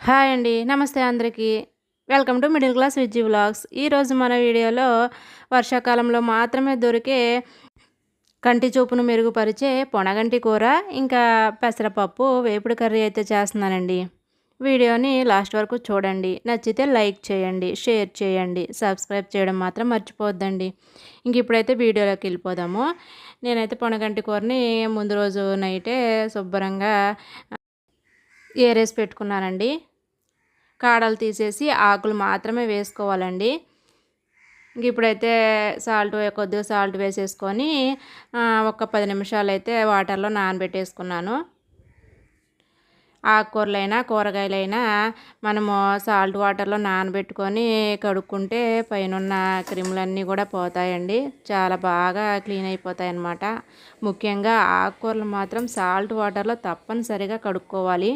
Hi అండి నమస్తే అందరికీ. Welcome to middle class Vijji vlogs. ఈరోజు మన వీడియోలో వర్షాకాలంలో మాత్రమే దొరికే కంటి చూపును మెరుగుపరిచే పొనగంటి కూర ఇంకా పెసరపప్పు వేపుడు కర్రీ అయితే చేస్తున్నానండి. వీడియోని లాస్ట్ వరకు చూడండి. నచ్చితే లైక్ చేయండి షేర్ చేయండి సబ్స్క్రైబ్ చేయడం మాత్రం మర్చిపోవద్దండి. ఇంక ఇప్పుడైతే వీడియోలోకి వెళ్ళిపోదాము. నేనైతే పొనగంటి కూరని ముందు రోజు నైటే శుభ్రంగా ఏరేసి పెట్టుకున్నానండి. కాడలు తీసేసి ఆకులు మాత్రమే వేసుకోవాలండి. ఇప్పుడైతే సాల్ట్ కొద్దిగా సాల్ట్ వేసేసుకొని ఒక పది నిమిషాలు అయితే వాటర్లో నానబెట్టేసుకున్నాను. ఆకుకూరలైనా కూరగాయలైనా మనము సాల్ట్ వాటర్లో నానబెట్టుకొని కడుక్కుంటే పైన క్రిములన్నీ కూడా పోతాయండి. చాలా బాగా క్లీన్ అయిపోతాయి అన్నమాట ముఖ్యంగా ఆకుకూరలు మాత్రం సాల్ట్ వాటర్లో తప్పనిసరిగా కడుక్కోవాలి.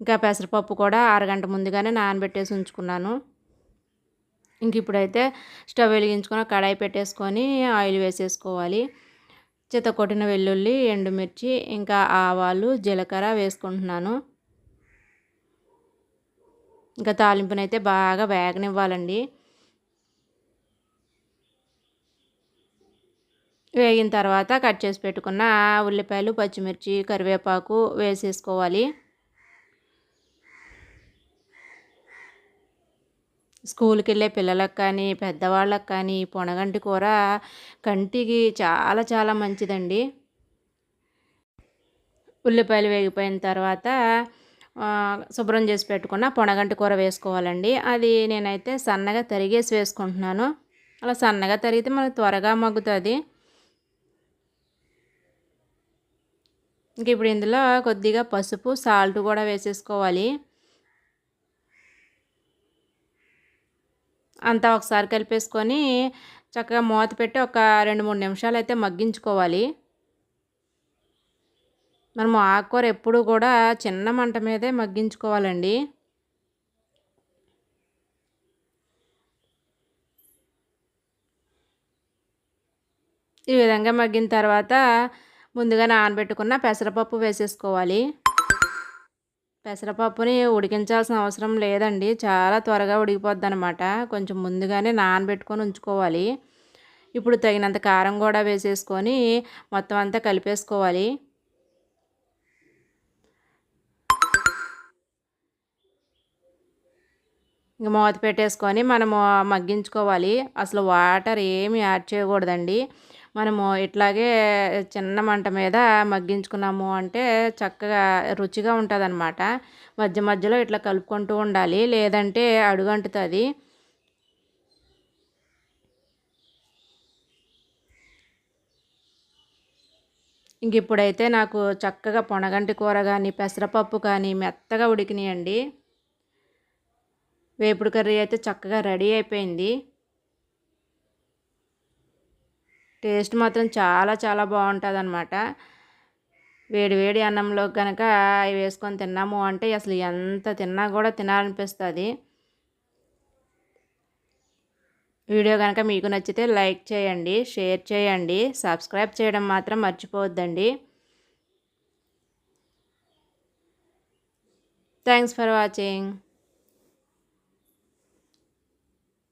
ఇంకా పెసరపప్పు కూడా అరగంట ముందుగానే నానబెట్టేసి ఉంచుకున్నాను. ఇంక ఇప్పుడైతే స్టవ్ వెలిగించుకొని కడాయి పెట్టేసుకొని ఆయిల్ వేసేసుకోవాలి. కొట్టిన వెల్లుల్లి ఎండుమిర్చి ఇంకా ఆవాలు జీలకర్ర వేసుకుంటున్నాను. ఇంకా తాలింపునైతే బాగా వేగనివ్వాలండి. వేగిన తర్వాత కట్ చేసి పెట్టుకున్న ఉల్లిపాయలు పచ్చిమిర్చి కరివేపాకు వేసేసుకోవాలి. స్కూల్కి వెళ్ళే పిల్లలకు కానీ పెద్దవాళ్ళకి కానీ పొనగంటి కూర కంటికి చాలా చాలా మంచిదండి. ఉల్లిపాయలు వేగిపోయిన తర్వాత శుభ్రం చేసి పెట్టుకున్న పొనగంటి కూర వేసుకోవాలండి. అది నేనైతే సన్నగా తరిగేసి వేసుకుంటున్నాను. అలా సన్నగా తరిగితే మనకు త్వరగా మగ్గుతుంది. ఇంక ఇప్పుడు ఇందులో కొద్దిగా పసుపు సాల్ట్ కూడా వేసేసుకోవాలి. అంతా ఒకసారి కలిపేసుకొని చక్కగా మూత పెట్టి ఒక రెండు మూడు నిమిషాలు అయితే మగ్గించుకోవాలి. మనము ఆకుకూర ఎప్పుడు కూడా చిన్న మంట మీదే మగ్గించుకోవాలండి. ఈ విధంగా మగ్గిన తర్వాత ముందుగా నానబెట్టుకున్న పెసరపప్పు వేసేసుకోవాలి. పెసరపప్పుని ఉడికించాల్సిన అవసరం లేదండి. చాలా త్వరగా ఉడికిపోద్ది అనమాట కొంచెం ముందుగానే నానబెట్టుకొని ఉంచుకోవాలి. ఇప్పుడు తగినంత కారం కూడా వేసేసుకొని మొత్తం అంతా కలిపేసుకోవాలి. ఇంక మూత పెట్టేసుకొని మనము మగ్గించుకోవాలి. అసలు వాటర్ ఏమి యాడ్ చేయకూడదండి. మనము ఇట్లాగే చిన్న మంట మీద మగ్గించుకున్నాము అంటే చక్కగా రుచిగా ఉంటుంది అనమాట మధ్య మధ్యలో ఇట్లా కలుపుకుంటూ ఉండాలి. లేదంటే అడుగంటుతుంది. ఇంక ఇప్పుడైతే నాకు చక్కగా పొనగంటి కూర కానీ పెసరపప్పు కానీ మెత్తగా ఉడికినాయండి. వేపుడు కర్రీ అయితే చక్కగా రెడీ అయిపోయింది. టేస్ట్ మాత్రం చాలా చాలా బాగుంటుంది అనమాట వేడి వేడి అన్నంలో కనుక అవి వేసుకొని తిన్నాము అంటే అసలు ఎంత తిన్నా కూడా తినాలనిపిస్తుంది. వీడియో కనుక మీకు నచ్చితే లైక్ చేయండి షేర్ చేయండి సబ్స్క్రైబ్ చేయడం మాత్రం మర్చిపోవద్దండి. Thanks for watching.